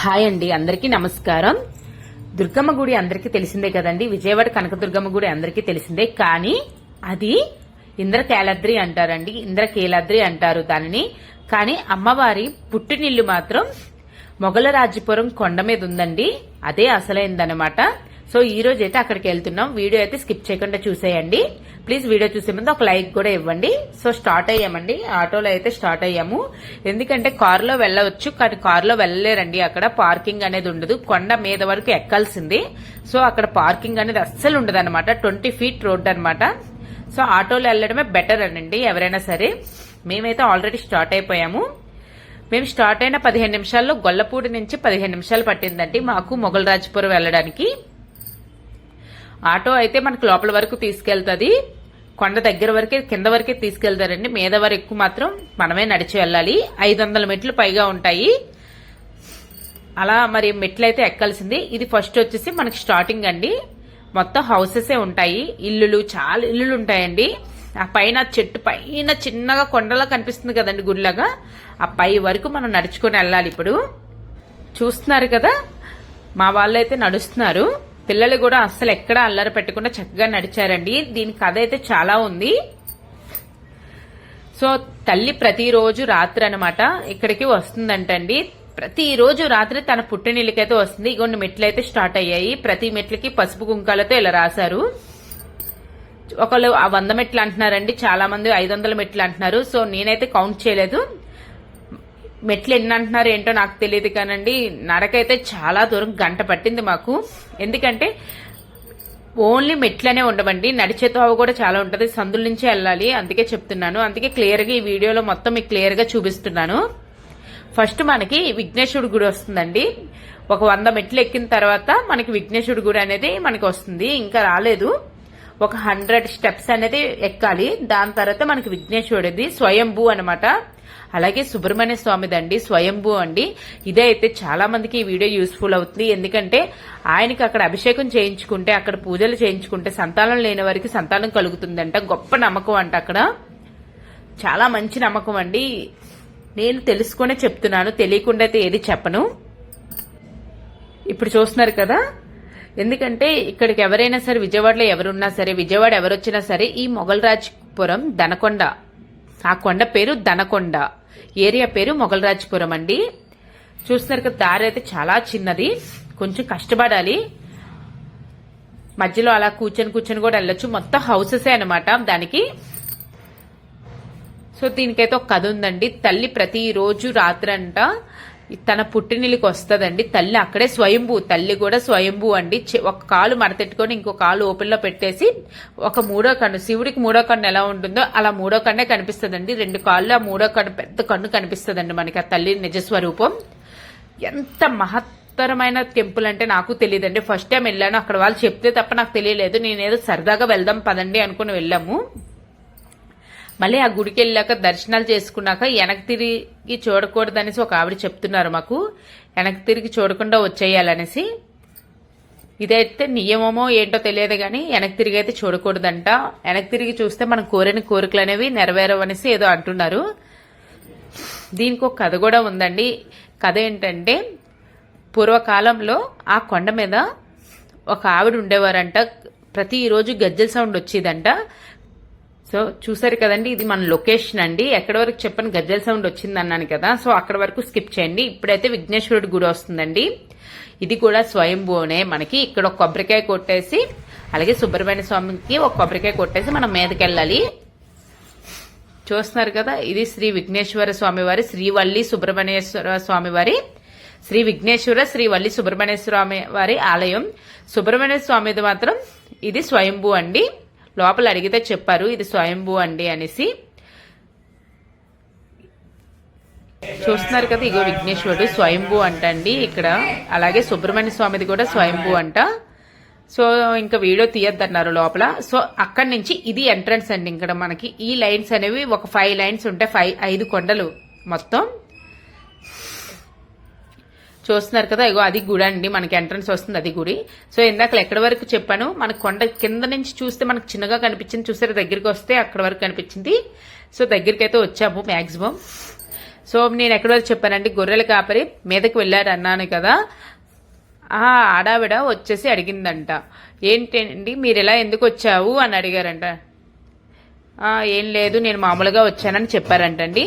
Hi అండి అందరికీ నమస్కారం. దుర్గమ్మ గుడి అందరికీ తెలిసిందే కదండి విజయవాడ కనకదుర్గమ్మ గుడి అందరికీ తెలిసిందే కానీ అది ఇంద్రకేలాద్రి అంటారండి ఇంద్రకేలాద్రి అంటారు దానిని. కానీ అమ్మవారి పుట్టినిల్లు మాత్రం మొగలరాజపురం కొండ మీద ఉందండి అదే అసలైందనమాట సో ఈ రోజు అయితే అక్కడికి వెళ్తున్నాం. వీడియో అయితే స్కిప్ చేయకుండా చూసేయండి. ప్లీజ్ వీడియో చూసే ముందు ఒక లైక్ కూడా ఇవ్వండి. సో స్టార్ట్ అయ్యామండి. ఆటోలో అయితే స్టార్ట్ అయ్యాము. ఎందుకంటే కారులో వెళ్ళవచ్చు కానీ కారులో వెళ్ళలేరండి అక్కడ. పార్కింగ్ అనేది ఉండదు. కొండ మీద వరకు ఎక్కాల్సింది. సో అక్కడ పార్కింగ్ అనేది అస్సలు ఉండదు అనమాట ట్వంటీ ఫీట్ రోడ్ అనమాట సో ఆటోలో వెళ్ళడమే బెటర్ అనండి ఎవరైనా సరే. మేమైతే ఆల్రెడీ స్టార్ట్ అయిపోయాము. మేము స్టార్ట్ అయిన పదిహేను నిమిషాల్లో గొల్లపూడి నుంచి పదిహేను నిమిషాలు పట్టిందండి మాకు మొగల్ రాజపురం వెళ్ళడానికి. ఆటో అయితే మనకు లోపల వరకు తీసుకెళ్తుంది. కొండ దగ్గర వరకే కింద వరకే తీసుకెళ్తారండి. మీద వరకు మాత్రం మనమే నడిచి వెళ్ళాలి. ఐదు వందల మెట్లు పైగా ఉంటాయి. అలా మరి మెట్లు అయితే ఎక్కాల్సింది. ఇది ఫస్ట్ వచ్చేసి మనకి స్టార్టింగ్ అండి. మొత్తం హౌసెస్ ఉంటాయి. ఇల్లులు చాలా ఇల్లులు ఉంటాయండి. ఆ పైన చెట్టు పైన చిన్నగా కొండలా కనిపిస్తుంది కదండి గుడిలాగా. ఆ పై వరకు మనం నడుచుకొని వెళ్ళాలి ఇప్పుడు. చూస్తున్నారు కదా? మా వాళ్ళు అయితే నడుస్తున్నారు. పిల్లలు కూడా అస్సలు ఎక్కడ అల్లరి పెట్టకుండా చక్కగా నడిచారండి. దీని కథ అయితే చాలా ఉంది. సో తల్లి ప్రతిరోజు రాత్రి అనమాట ఇక్కడికి వస్తుందంటండి. ప్రతిరోజు రాత్రి తన పుట్టినీళ్ళకైతే వస్తుంది. ఇగోండి మెట్లు అయితే స్టార్ట్ అయ్యాయి. ప్రతి మెట్లకి పసుపు కుంకాలతో ఇలా రాశారు. ఒకళ్ళు ఆ వంద మెట్లు అంటున్నారండి. చాలా మంది ఐదు వందల మెట్లు అంటున్నారు. సో నేనైతే కౌంట్ చేయలేదు. మెట్లు ఎన్ని అంటున్నారు ఏంటో నాకు తెలియదు కానండి. నడకైతే చాలా దూరం గంట పట్టింది మాకు. ఎందుకంటే ఓన్లీ మెట్లనే ఉండవండి. నడిచే తోవ కూడా చాలా ఉంటుంది. సందుల నుంచి వెళ్ళాలి. అందుకే చెప్తున్నాను. అందుకే క్లియర్గా ఈ వీడియోలో మొత్తం మీకు క్లియర్గా చూపిస్తున్నాను. ఫస్ట్ మనకి విఘ్నేశ్వరుడు గుడి వస్తుందండి. ఒక వంద మెట్లు ఎక్కిన తర్వాత మనకి విఘ్నేశ్వరుడు గుడి అనేది మనకి వస్తుంది. ఇంకా రాలేదు. ఒక హండ్రెడ్ స్టెప్స్ అనేది ఎక్కాలి. దాని తర్వాత మనకి విఘ్నేశ్వరుడిది స్వయంభూ అనమాట అలాగే సుబ్రహ్మణ్య స్వామిదండి స్వయంభూ అండి. ఇదే అయితే చాలా మందికి ఈ వీడియో యూస్ఫుల్ అవుతుంది. ఎందుకంటే ఆయనకి అక్కడ అభిషేకం చేయించుకుంటే అక్కడ పూజలు చేయించుకుంటే సంతానం లేని వారికి సంతానం కలుగుతుందంట. గొప్ప నమ్మకం అంట అక్కడ. చాలా మంచి నమ్మకం అండి. నేను తెలుసుకునే చెప్తున్నాను. తెలియకుండా అయితే ఏది చెప్పను. ఇప్పుడు చూస్తున్నారు కదా? ఎందుకంటే ఇక్కడికి ఎవరైనా సరే విజయవాడలో ఎవరున్నా సరే విజయవాడ ఎవరొచ్చినా సరే ఈ మొగల్రాజ్పురం దనకొండ ఆ కొండ పేరు దనకొండ ఏరియా పేరు మొగల్రాజ్పురం అండి. చూస్తున్నారు కదా దారి అయితే చాలా చిన్నది. కొంచెం కష్టపడాలి. మధ్యలో అలా కూర్చొని కూర్చొని కూడా వెళ్ళొచ్చు. మొత్తం హౌసెసే అనమాట దానికి. సో దీనికైతే ఒక కథ ఉందండి. తల్లి ప్రతిరోజు రాత్రంట తన పుట్టినిలికి వస్తుందండి. తల్లి అక్కడే స్వయంభూ తల్లి కూడా స్వయంభూ అండి. ఒక కాలు మడతెట్టుకొని ఇంకో కాలు ఓపెన్లో పెట్టేసి ఒక మూడో కన్ను శివుడికి మూడో కన్ను ఎలా ఉంటుందో అలా మూడో కన్నే కనిపిస్తుందండి. రెండు కాళ్ళు ఆ మూడో కన్ను పెద్ద కన్ను కనిపిస్తుందండి మనకి ఆ తల్లి నిజస్వరూపం. ఎంత మహత్తరమైన టెంపుల్ అంటే నాకు తెలియదండి ఫస్ట్ టైం వెళ్ళాను. అక్కడ వాళ్ళు చెప్తే తప్ప నాకు తెలియలేదు. నేనేదో సరదాగా వెళ్దాం పదండి అనుకుని వెళ్ళాము. మళ్ళీ ఆ గుడికి వెళ్ళాక దర్శనాలు చేసుకున్నాక వెనక్కి తిరిగి చూడకూడదనేసి ఒక ఆవిడ చెప్తున్నారు మాకు. వెనక్కి తిరిగి చూడకుండా వచ్చేయాలనేసి. ఇదైతే నియమమో ఏంటో తెలియదు కానీ వెనక్కి తిరిగి అయితే చూడకూడదంట. వెనక్కి తిరిగి చూస్తే మనం కోరిన కోరికలు అనేవి నెరవేరవనేసి ఏదో అంటున్నారు. దీనికి ఒక కథ కూడా ఉందండి. కథ ఏంటంటే పూర్వకాలంలో ఆ కొండ మీద ఒక ఆవిడ ఉండేవారంట. ప్రతిరోజు గజ్జల సౌండ్ వచ్చేదంట. సో చూసారు కదండి ఇది మన లొకేషన్ అండి. ఎక్కడ వరకు చెప్పని గజ్జల సౌండ్ వచ్చింది అన్నాను కదా సో అక్కడ వరకు స్కిప్ చేయండి. ఇప్పుడైతే విఘ్నేశ్వరుడి గుడి వస్తుందండి. ఇది కూడా స్వయంభూనే మనకి. ఇక్కడ ఒక కొబ్బరికాయ కొట్టేసి అలాగే సుబ్రహ్మణ్య స్వామికి ఒక కొబ్బరికాయ కొట్టేసి మనం మీదకెళ్ళాలి. చూస్తున్నారు కదా ఇది శ్రీ విఘ్నేశ్వర స్వామి వారి శ్రీవల్లి సుబ్రహ్మణ్యేశ్వర స్వామి వారి శ్రీ విఘ్నేశ్వర శ్రీ వల్లి సుబ్రహ్మణ్య స్వామి వారి ఆలయం. సుబ్రహ్మణ్య స్వామిది మాత్రం ఇది స్వయంభూ అండి. లోపల అడిగితే చెప్పారు ఇది స్వయంభూ అండి అనేసి. చూస్తున్నారు కదా ఇగో విఘ్నేశ్వరుడు స్వయంభూ అంటండి ఇక్కడ. అలాగే సుబ్రహ్మణ్య స్వామిది కూడా స్వయంభూ అంట. సో ఇంకా వీడియో తీయద్దన్నారు లోపల. సో అక్కడి నుంచి ఇది ఎంట్రన్స్ అండి. ఇక్కడ మనకి ఈ లైన్స్ అనేవి ఒక ఫైవ్ లైన్స్ ఉంటాయి ఫైవ్ ఐదు కొండలు మొత్తం. చూస్తున్నారు కదా ఇగో అది గుడి అండి మనకి ఎంట్రన్స్ వస్తుంది అది గుడి. సో ఇందాక ఎక్కడి వరకు చెప్పాను మన కొండ కింద నుంచి చూస్తే మనకు చిన్నగా కనిపించింది చూసారు? దగ్గరికి వస్తే అక్కడ వరకు కనిపించింది. సో దగ్గరికి అయితే వచ్చాము మ్యాక్సిమం సో నేను ఎక్కడి వరకు చెప్పానండి గొర్రెల కాపరి మీదకి వెళ్ళారు అన్నాను కదా. ఆ ఆడావిడ వచ్చేసి అడిగిందంట ఏంటండి మీరు ఇలా ఎందుకు వచ్చావు? అని అడిగారంట. ఏం లేదు నేను మామూలుగా వచ్చానని చెప్పారంటండి.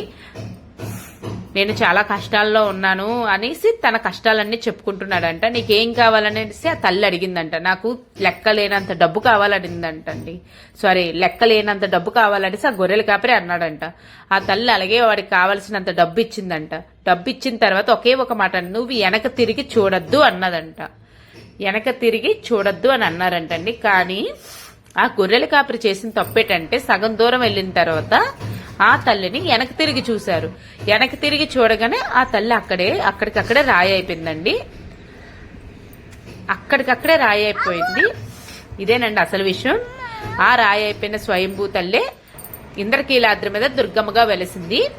నేను చాలా కష్టాల్లో ఉన్నాను అనేసి తన కష్టాలన్నీ చెప్పుకుంటున్నాడంట. నీకేం కావాలనేసి ఆ తల్లి అడిగిందంట. నాకు లెక్క లేనంత డబ్బు కావాలనిందంటండి. సారీ లెక్క లేనంత డబ్బు కావాలనేసి ఆ గొర్రెల కాపరి అన్నాడంట. ఆ తల్లి అలాగే వాడికి కావలసినంత డబ్బు ఇచ్చిందంట డబ్బు ఇచ్చిన తర్వాత ఒకే ఒక మాట నువ్వు వెనక తిరిగి చూడొద్దు అన్నదంట. వెనక తిరిగి చూడొద్దు అని అన్నారంటండి. కానీ ఆ గొర్రెల కాపరి చేసిన తప్పేటంటే సగం దూరం వెళ్ళిన తర్వాత ఆ తల్లిని వెనక తిరిగి చూశారు. వెనక తిరిగి చూడగానే ఆ తల్లి అక్కడే అక్కడికక్కడే రాయి అయిపోయిందండి. అక్కడికక్కడే రాయి అయిపోయింది. ఇదేనండి అసలు విషయం. ఆ రాయి అయిపోయిన స్వయంభూ తల్లే ఇంద్రకీలాద్రి మీద దుర్గమ్మగా వెలిసింది.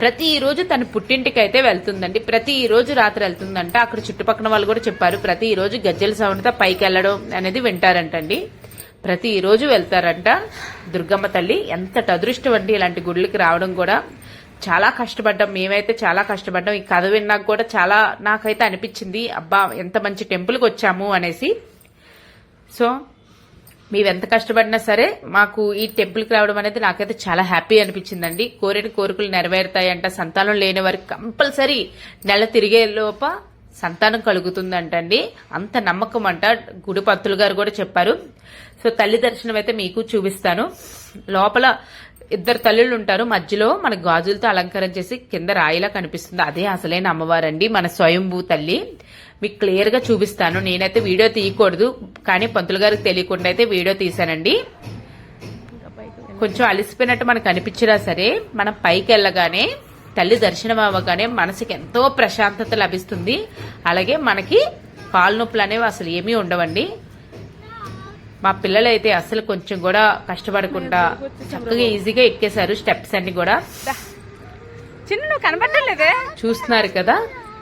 ప్రతిరోజు తన పుట్టింటికి అయితే వెళ్తుందండి ప్రతిరోజు రాత్రి వెళ్తుందంట. అక్కడ చుట్టుపక్కల వాళ్ళు కూడా చెప్పారు ప్రతిరోజు గజ్జల సౌండ్తో పైకి వెళ్ళడం అనేది వింటారంటండి. ప్రతిరోజు వెళ్తారంట. దుర్గమ్మ తల్లి ఎంత అదృష్టం అండి ఇలాంటి గుళ్ళకి రావడం కూడా. చాలా కష్టపడ్డాం. మేమైతే చాలా కష్టపడ్డాం. ఈ కథ విన్నాక కూడా చాలా నాకైతే అనిపించింది. అబ్బా ఎంత మంచి టెంపుల్కి వచ్చాము అనేసి. సో మేము ఎంత కష్టపడినా సరే మాకు ఈ టెంపుల్కి రావడం అనేది నాకైతే చాలా హ్యాపీ అనిపించిందండి. కోరిన కోరికలు నెరవేరుతాయంట. సంతానం లేని వారికి కంపల్సరీ నెల తిరిగే లోప సంతానం కలుగుతుందంటండి. అంత నమ్మకం అంట గుడి పంతులు గారు కూడా చెప్పారు. సో తల్లి దర్శనం అయితే మీకు చూపిస్తాను. లోపల ఇద్దరు తల్లులు ఉంటారు. మధ్యలో మన గాజులతో అలంకారం చేసి కింద రాయిలా కనిపిస్తుంది. అదే అసలైన అమ్మవారండి. మన స్వయంభూ తల్లి. మీకు క్లియర్గా చూపిస్తాను. నేనైతే వీడియో తీయకూడదు. కానీ పంతులు గారికి తెలియకుండా అయితే వీడియో తీశానండి. కొంచెం అలసిపోయినట్టు మనకు అనిపించినా సరే మనం పైకి వెళ్ళగానే తల్లి దర్శనం అవ్వగానే మనసుకి ఎంతో ప్రశాంతత లభిస్తుంది. అలాగే మనకి కాలు నొప్పులు అనేవి అసలు ఏమీ ఉండవండి. మా పిల్లలు అయితే అసలు కొంచెం కూడా కష్టపడకుండా చక్కగా ఈజీగా ఎక్కేశారు స్టెప్స్ అన్ని కూడా. చిన్న నువ్వు కనబట్టలేదే చూస్తున్నారు కదా?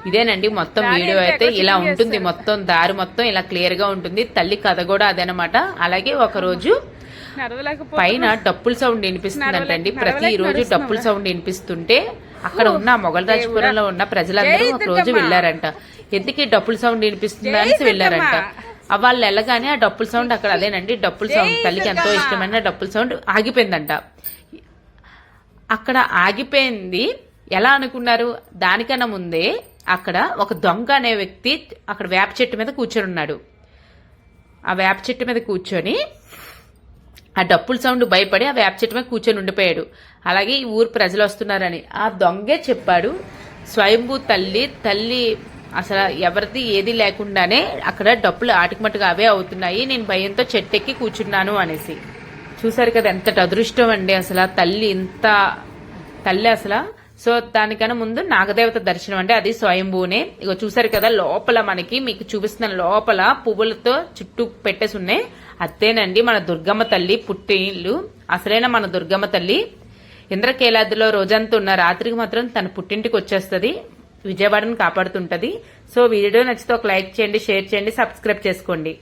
ఇదేనండి మొత్తం వీడియో అయితే ఇలా ఉంటుంది మొత్తం దారి మొత్తం ఇలా క్లియర్గా ఉంటుంది. తల్లి కథ కూడా అదనమాట. అలాగే ఒక రోజు పైన డప్పుల సౌండ్ వినిపిస్తుందంటండి. ప్రతి రోజు డప్పుల సౌండ్ వినిపిస్తుంటే అక్కడ ఉన్న మొగలరాజపురంలో ఉన్న ప్రజలందరూ ఒక రోజు వెళ్ళారంట. ఎందుకు డప్పుల సౌండ్ వినిపిస్తుందా అనేసి వెళ్ళారంట. వాళ్ళు వెళ్ళగానే ఆ డప్పుల సౌండ్ అక్కడ అదేనండి డప్పుల సౌండ్. తల్లికి ఎంతో ఇష్టమైన డప్పుల సౌండ్ ఆగిపోయిందంట. అక్కడ ఆగిపోయింది. ఎలా అనుకున్నారు? దానికన్నా ముందే అక్కడ ఒక దొంగ అనే వ్యక్తి అక్కడ వేప చెట్టు మీద కూర్చొని ఉన్నాడు. ఆ వేప చెట్టు మీద కూర్చొని ఆ డప్పుల సౌండ్ భయపడి ఆ వేప చెట్టు మీద కూర్చొని ఉండిపోయాడు. అలాగే ఈ ఊరు ప్రజలు వస్తున్నారని. ఆ దొంగే చెప్పాడు స్వయంభూ తల్లి తల్లి అసలు ఎవరిది ఏది లేకుండానే అక్కడ డప్పులు ఆటికమటుగా అవే అవుతున్నాయి నేను భయంతో చెట్టెక్కి కూర్చున్నాను అనేసి. చూసారు కదా ఎంత అదృష్టం అండి అసలు ఆ తల్లి ఇంత తల్లి అసలు సో దానికన్నా ముందు నాగదేవత దర్శనం అంటే అది స్వయంభూనే. ఇగో చూసారు కదా లోపల మనకి మీకు చూపిస్తున్న లోపల పువ్వులతో చుట్టూ పెట్టేసి ఉన్నాయి. అదేనండి మన దుర్గమ్మ తల్లి పుట్టిల్లు అసలైన మన దుర్గమ్మ తల్లి. ఇంద్రకేలాద్రిలో రోజంతా ఉన్న రాత్రికి మాత్రం తన పుట్టింటికి వచ్చేస్తుంది. విజయవాడను కాపాడుతుంటది. సో వీడియో నచ్చితే ఒక లైక్ చేయండి షేర్ చేయండి సబ్స్క్రైబ్ చేసుకోండి.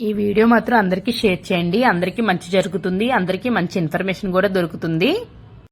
ఈ వీడియో మాత్రం అందరికీ షేర్ చేయండి. అందరికీ మంచి జరుగుతుంది. అందరికీ మంచి ఇన్ఫర్మేషన్ కూడా దొరుకుతుంది.